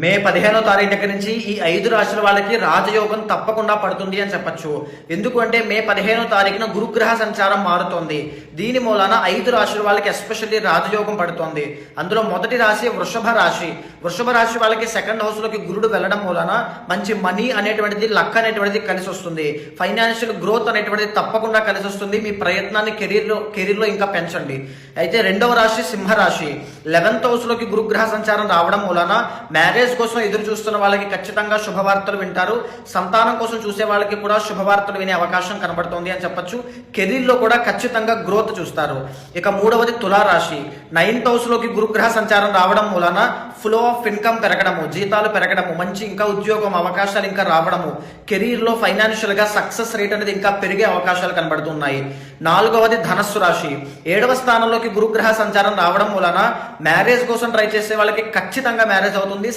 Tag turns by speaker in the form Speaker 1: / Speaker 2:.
Speaker 1: మే పదిహేనో తారీఖు దగ్గర నుంచి ఈ ఐదు రాశుల వాళ్ళకి రాజయోగం తప్పకుండా పడుతుంది అని చెప్పచ్చు. ఎందుకంటే మే పదిహేనో తారీఖున గురుగ్రహ సంచారం మారుతోంది. దీని మూలాన ఐదు రాశుల వాళ్ళకి ఎస్పెషల్లీ రాజయోగం పడుతోంది. అందులో మొదటి రాశి వృషభ రాశి. వృషభ రాశి వాళ్ళకి సెకండ్ హౌస్లోకి గురుడు వెళ్ళడం మూలాన మంచి మనీ అనేటువంటిది లక్ అనేటువంటిది కలిసి వస్తుంది. ఫైనాన్షియల్ గ్రోత్ అనేటువంటిది తప్పకుండా కలిసి వస్తుంది. మీ ప్రయత్నాన్ని కెరీర్లో కెరీర్లో ఇంకా పెంచండి. అయితే రెండవ రాశి సింహరాశి. లెవెన్త్ హౌస్లోకి గురుగ్రహ సంచారం రావడం మూలన మ్యారేజ్ కోసం ఎదురు చూస్తున్న వాళ్ళకి ఖచ్చితంగా శుభవార్తలు వింటారు. సంతానం కోసం చూసే వాళ్ళకి కూడా శుభవార్తలు వినే అవకాశం కనబడుతోంది అని చెప్పొచ్చు. కెరీర్లో కూడా ఖచ్చితంగా గ్రోత్ చూస్తారు. ఇక మూడవది తులారాశి. నైన్త్ హౌస్లోకి గురుగ్రహ సంచారం రావడం మూలన ఫ్లో ఆఫ్ ఇన్కమ్ పెరగడము జీతాలు పెరగడము మంచి ఇంకా ఉద్యోగం అవకాశాలు ఇంకా రావడము కెరీర్లో ఫైనాన్షియల్గా సక్సెస్ రేట్ అనేది ఇంకా పెరిగే అవకాశాలు కనబడుతున్నాయి. నాలుగవది ధనస్సు రాశి. ఏడవ స్థానంలోకి గురుగ్రహ సంచారం రావడం వలన మ్యారేజ్ కోసం ట్రై చేసే వాళ్ళకి ఖచ్చితంగా మ్యారేజ్ అవుతుంది.